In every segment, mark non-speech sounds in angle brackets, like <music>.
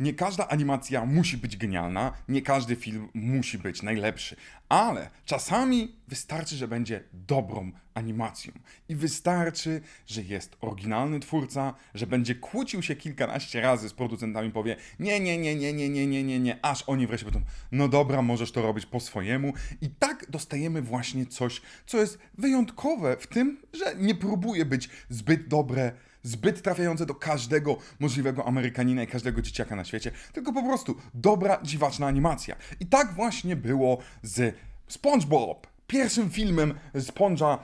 Nie każda animacja musi być genialna, nie każdy film musi być najlepszy, ale czasami wystarczy, że będzie dobrą animacją. I wystarczy, że jest oryginalny twórca, że będzie kłócił się kilkanaście razy z producentami, powie nie, nie, nie, nie, nie, nie, nie, nie, nie, aż oni wreszcie powiedzą, no dobra, możesz to robić po swojemu. I tak dostajemy właśnie coś, co jest wyjątkowe w tym, że nie próbuje być zbyt dobre, zbyt trafiające do każdego możliwego Amerykanina i każdego dzieciaka na świecie, tylko po prostu dobra, dziwaczna animacja. I tak właśnie było z SpongeBob. Pierwszym filmem Sponge'a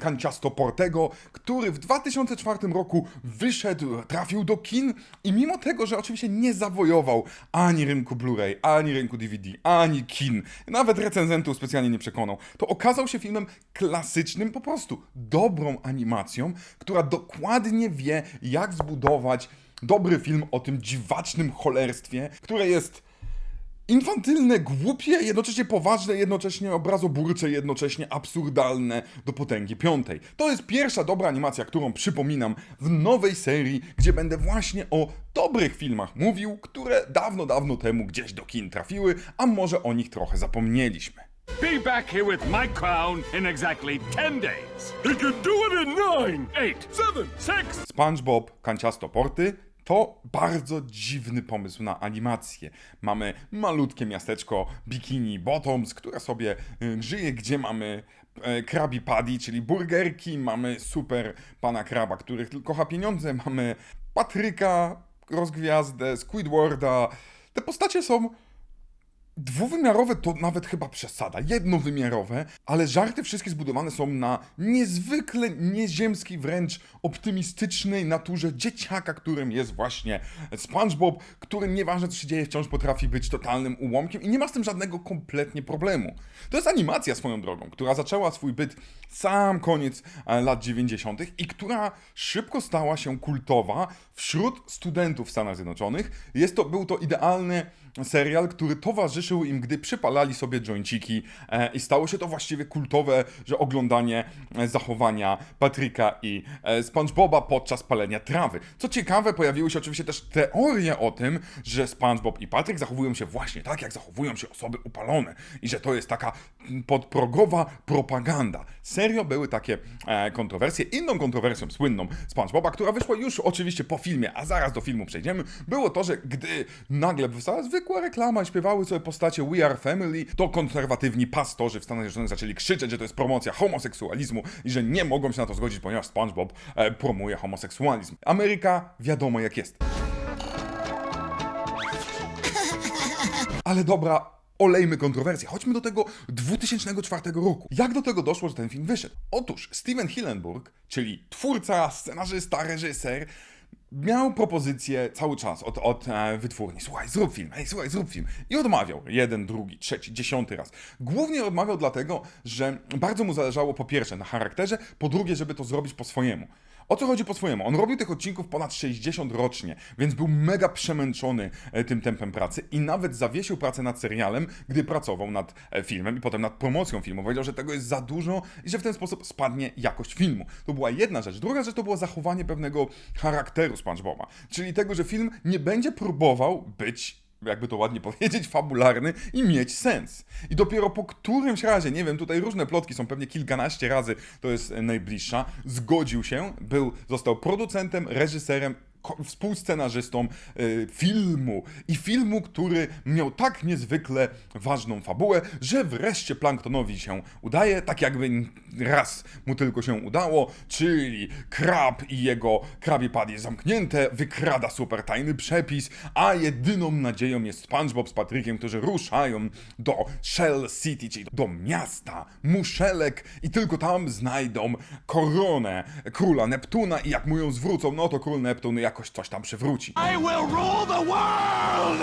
Kanciasto Portego, który w 2004 roku wyszedł, trafił do kin i mimo tego, że oczywiście nie zawojował ani rynku Blu-ray, ani rynku DVD, ani kin, nawet recenzentów specjalnie nie przekonał, to okazał się filmem klasycznym, po prostu dobrą animacją, która dokładnie wie, jak zbudować dobry film o tym dziwacznym cholerstwie, które jest infantylne, głupie, jednocześnie poważne, jednocześnie obrazoburcze, jednocześnie absurdalne do potęgi piątej. To jest pierwsza dobra animacja, którą przypominam w nowej serii, gdzie będę właśnie o dobrych filmach mówił, które dawno, dawno temu gdzieś do kin trafiły, a może o nich trochę zapomnieliśmy. Be back here with my crown in exactly 10 days. He can do it in 9, 8, 7, 6. SpongeBob Kanciasto Porty to bardzo dziwny pomysł na animację. Mamy malutkie miasteczko Bikini Bottoms, które sobie żyje, gdzie mamy e, Krabby Patty, czyli burgerki, mamy super pana kraba, który kocha pieniądze, mamy Patryka, rozgwiazdę, Squidwarda. Te postacie są Dwuwymiarowe to nawet chyba przesada, jednowymiarowe, ale żarty wszystkie zbudowane są na niezwykle nieziemskiej, wręcz optymistycznej naturze dzieciaka, którym jest właśnie SpongeBob, który nieważne co się dzieje, wciąż potrafi być totalnym ułomkiem i nie ma z tym żadnego kompletnie problemu. To jest animacja swoją drogą, która zaczęła swój byt sam koniec e, lat 90. i która szybko stała się kultowa wśród studentów w Stanach Zjednoczonych. Jest to, był to idealny serial, który towarzyszył im, gdy przypalali sobie joinciki e, i stało się to właściwie kultowe, że oglądanie e, zachowania Patryka i e, SpongeBoba podczas palenia trawy. Co ciekawe, pojawiły się oczywiście też teorie o tym, że SpongeBob i Patryk zachowują się właśnie tak, jak zachowują się osoby upalone i że to jest taka mm, podprogowa propaganda. Serio były takie kontrowersje. Inną kontrowersją słynną SpongeBoba, która wyszła już oczywiście po filmie, a zaraz do filmu przejdziemy, było to, że gdy nagle wystała zwykła reklama i śpiewały sobie postacie We Are Family, to konserwatywni pastorzy w Stanach Zjednoczonych zaczęli krzyczeć, że to jest promocja homoseksualizmu i że nie mogą się na to zgodzić, ponieważ SpongeBob e, promuje homoseksualizm. Ameryka wiadomo jak jest. Ale dobra, olejmy kontrowersję. Chodźmy do tego 2004 roku. Jak do tego doszło, że ten film wyszedł? Otóż Steven Hillenburg, czyli twórca, scenarzysta, reżyser, miał propozycję cały czas od, od e, wytwórni. Słuchaj, zrób film, ej, słuchaj, zrób film. I odmawiał. Jeden, drugi, trzeci, dziesiąty raz. Głównie odmawiał dlatego, że bardzo mu zależało po pierwsze na charakterze, po drugie, żeby to zrobić po swojemu. O co chodzi po swojemu? On robił tych odcinków ponad 60 rocznie, więc był mega przemęczony e, tym tempem pracy i nawet zawiesił pracę nad serialem, gdy pracował nad e, filmem i potem nad promocją filmu. Powiedział, że tego jest za dużo i że w ten sposób spadnie jakość filmu. To była jedna rzecz. Druga rzecz to było zachowanie pewnego charakteru SpongeBoba, czyli tego, że film nie będzie próbował być jakby to ładnie <laughs> powiedzieć, fabularny i mieć sens. I dopiero po którymś razie, nie wiem, tutaj różne plotki są pewnie kilkanaście razy, to jest najbliższa, zgodził się, był, został producentem, reżyserem, współscenarzystą y, filmu i filmu, który miał tak niezwykle ważną fabułę, że wreszcie Planktonowi się udaje, tak jakby raz mu tylko się udało, czyli Krab i jego Krabby Patty zamknięte, wykrada super tajny przepis, a jedyną nadzieją jest SpongeBob z Patrykiem, którzy ruszają do Shell City, czyli do miasta muszelek i tylko tam znajdą koronę króla Neptuna i jak mu ją zwrócą, no to król Neptun jakoś coś tam przywróci. I will rule the world.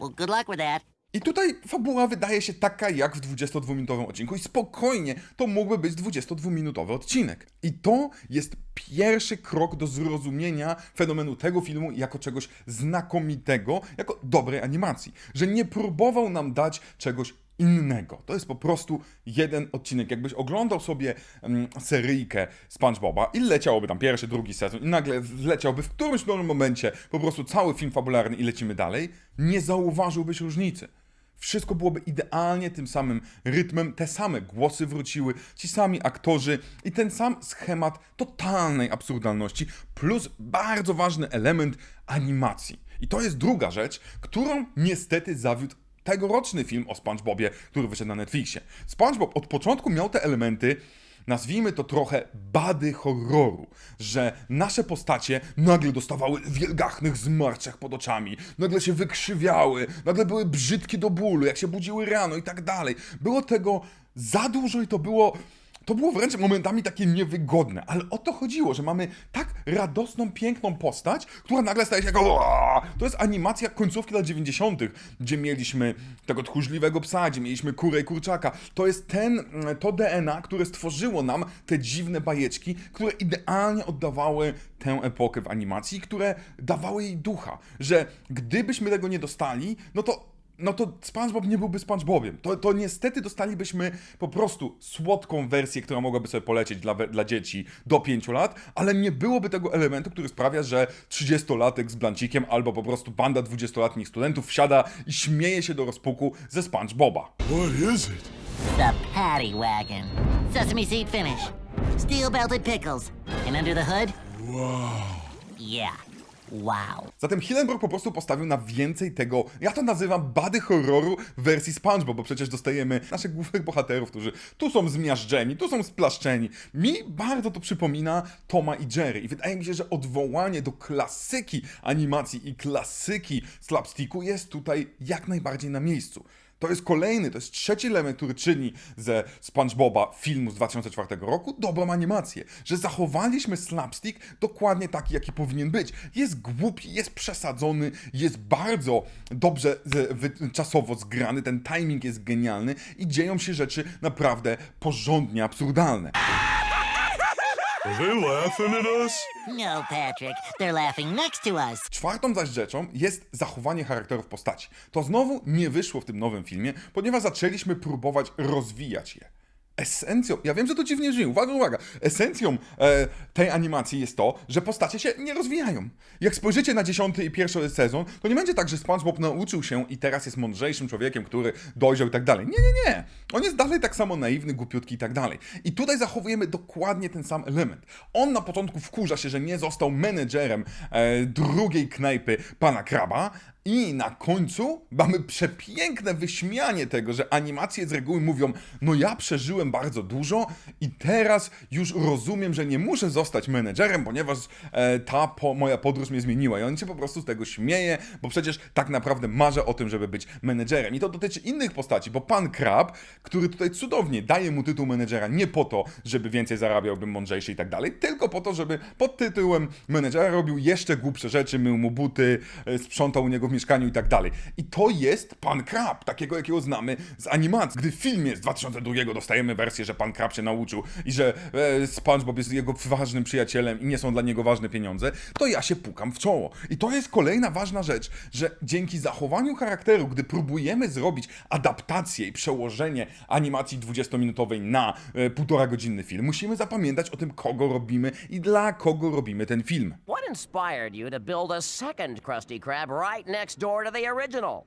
Well, good luck with that. I tutaj fabuła wydaje się taka jak w 22-minutowym odcinku i spokojnie to mógłby być 22-minutowy odcinek. I to jest pierwszy krok do zrozumienia fenomenu tego filmu jako czegoś znakomitego, jako dobrej animacji. Że nie próbował nam dać czegoś innego. To jest po prostu jeden odcinek. Jakbyś oglądał sobie mm, seryjkę SpongeBoba i leciałoby tam pierwszy, drugi sezon i nagle leciałby w którymś nowym momencie po prostu cały film fabularny i lecimy dalej, nie zauważyłbyś różnicy. Wszystko byłoby idealnie tym samym rytmem, te same głosy wróciły, ci sami aktorzy i ten sam schemat totalnej absurdalności, plus bardzo ważny element animacji. I to jest druga rzecz, którą niestety zawiódł tegoroczny film o SpongeBobie, który wyszedł na Netflixie. SpongeBob od początku miał te elementy, nazwijmy to trochę bady horroru, że nasze postacie nagle dostawały wielgachnych zmarszczek pod oczami, nagle się wykrzywiały, nagle były brzydkie do bólu, jak się budziły rano i tak dalej. Było tego za dużo i to było to było wręcz momentami takie niewygodne, ale o to chodziło, że mamy tak radosną, piękną postać, która nagle staje się jako... To jest animacja końcówki lat 90., gdzie mieliśmy tego tchórzliwego psa, gdzie mieliśmy kurę i kurczaka. To jest ten, to DNA, które stworzyło nam te dziwne bajeczki, które idealnie oddawały tę epokę w animacji, które dawały jej ducha, że gdybyśmy tego nie dostali, no to no to SpongeBob nie byłby SpongeBobiem. To, to niestety dostalibyśmy po prostu słodką wersję, która mogłaby sobie polecieć dla, dla dzieci do 5 lat, ale nie byłoby tego elementu, który sprawia, że 30-latek z blancikiem albo po prostu banda 20-letnich studentów wsiada i śmieje się do rozpuku ze SpongeBoba. What is it? The Patty Wagon. Sesame seed finish. Steel belted pickles. And under the hood? Wow. Yeah. Wow. Zatem Hillenburg po prostu postawił na więcej tego, ja to nazywam bady horroru w wersji SpongeBob, bo przecież dostajemy naszych głównych bohaterów, którzy tu są zmiażdżeni, tu są splaszczeni. Mi bardzo to przypomina Toma i Jerry i wydaje mi się, że odwołanie do klasyki animacji i klasyki slapsticku jest tutaj jak najbardziej na miejscu. To jest kolejny, to jest trzeci element, który czyni ze SpongeBoba filmu z 2004 roku dobrą animację. Że zachowaliśmy slapstick dokładnie taki, jaki powinien być. Jest głupi, jest przesadzony, jest bardzo dobrze wy, czasowo zgrany, ten timing jest genialny i dzieją się rzeczy naprawdę porządnie absurdalne. Are they laughing at us? No, Patrick. They're laughing next to us. Czwartą zaś rzeczą jest zachowanie charakterów postaci. To znowu nie wyszło w tym nowym filmie, ponieważ zaczęliśmy próbować rozwijać je. Esencją, ja wiem, że to dziwnie brzmi, uwaga, uwaga, esencją e, tej animacji jest to, że postacie się nie rozwijają. Jak spojrzycie na dziesiąty i pierwszy sezon, to nie będzie tak, że SpongeBob nauczył się i teraz jest mądrzejszym człowiekiem, który dojrzał i tak dalej. Nie, nie, nie. On jest dalej tak samo naiwny, głupiutki i tak dalej. I tutaj zachowujemy dokładnie ten sam element. On na początku wkurza się, że nie został menedżerem e, drugiej knajpy pana Kraba, i na końcu mamy przepiękne wyśmianie tego, że animacje z reguły mówią: No, ja przeżyłem bardzo dużo i teraz już rozumiem, że nie muszę zostać menedżerem, ponieważ e, ta po, moja podróż mnie zmieniła. I on się po prostu z tego śmieje, bo przecież tak naprawdę marzę o tym, żeby być menedżerem. I to dotyczy innych postaci, bo pan Krab, który tutaj cudownie daje mu tytuł menedżera nie po to, żeby więcej zarabiał, był mądrzejszy i tak dalej, tylko po to, żeby pod tytułem menedżera robił jeszcze głupsze rzeczy, mył mu buty, e, sprzątał u niego w mieszkaniu i tak dalej. I to jest pan Krab, takiego jakiego znamy z animacji. Gdy w filmie z 2002 dostajemy wersję, że pan Krab się nauczył i że e, SpongeBob jest jego ważnym przyjacielem i nie są dla niego ważne pieniądze, to ja się pukam w czoło. I to jest kolejna ważna rzecz, że dzięki zachowaniu charakteru, gdy próbujemy zrobić adaptację i przełożenie animacji 20-minutowej na e, półtora godzinny film, musimy zapamiętać o tym, kogo robimy i dla kogo robimy ten film. What inspired you to build a second Krusty Krab right next door to the original?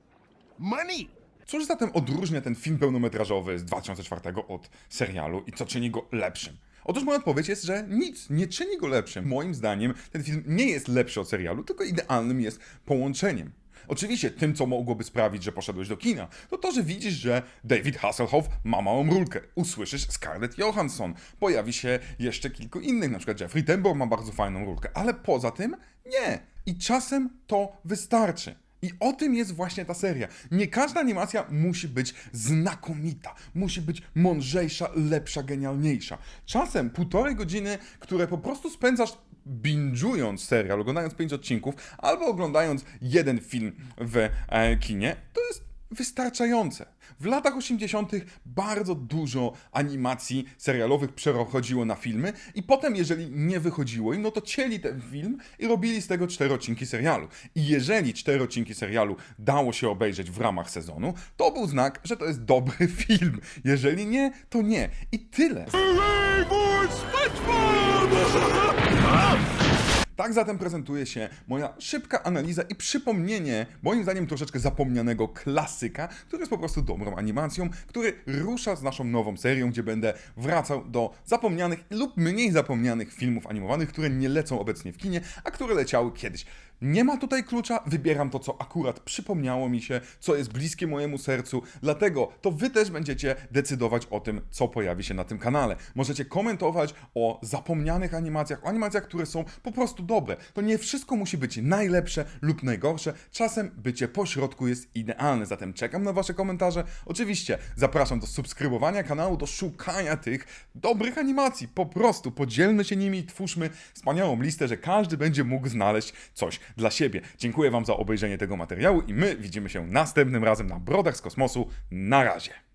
Money! Cóż zatem odróżnia ten film pełnometrażowy z 2004 od serialu i co czyni go lepszym? Otóż moja odpowiedź jest, że nic nie czyni go lepszym. Moim zdaniem ten film nie jest lepszy od serialu, tylko idealnym jest połączeniem. Oczywiście tym, co mogłoby sprawić, że poszedłeś do kina, to to, że widzisz, że David Hasselhoff ma małą rulkę. Usłyszysz Scarlett Johansson. Pojawi się jeszcze kilku innych, na przykład Jeffrey Tambor ma bardzo fajną rulkę, ale poza tym nie. I czasem to wystarczy. I o tym jest właśnie ta seria. Nie każda animacja musi być znakomita, musi być mądrzejsza, lepsza, genialniejsza. Czasem półtorej godziny, które po prostu spędzasz binge'ując serial, oglądając pięć odcinków, albo oglądając jeden film w e, kinie, to jest wystarczające. W latach 80. bardzo dużo animacji serialowych przechodziło na filmy i potem, jeżeli nie wychodziło im, no to cięli ten film i robili z tego cztery odcinki serialu. I jeżeli cztery odcinki serialu dało się obejrzeć w ramach sezonu, to był znak, że to jest dobry <laughs> film. Jeżeli nie, to nie. I tyle. <laughs> Tak zatem prezentuje się moja szybka analiza i przypomnienie, moim zdaniem troszeczkę zapomnianego klasyka, który jest po prostu dobrą animacją, który rusza z naszą nową serią, gdzie będę wracał do zapomnianych lub mniej zapomnianych filmów animowanych, które nie lecą obecnie w kinie, a które leciały kiedyś. Nie ma tutaj klucza, wybieram to, co akurat przypomniało mi się, co jest bliskie mojemu sercu, dlatego to wy też będziecie decydować o tym, co pojawi się na tym kanale. Możecie komentować o zapomnianych animacjach, o animacjach, które są po prostu dobre. To nie wszystko musi być najlepsze lub najgorsze, czasem bycie pośrodku jest idealne, zatem czekam na wasze komentarze. Oczywiście zapraszam do subskrybowania kanału, do szukania tych dobrych animacji. Po prostu podzielmy się nimi i twórzmy wspaniałą listę, że każdy będzie mógł znaleźć coś dla siebie. Dziękuję wam za obejrzenie tego materiału i my widzimy się następnym razem na Brodach z Kosmosu. Na razie.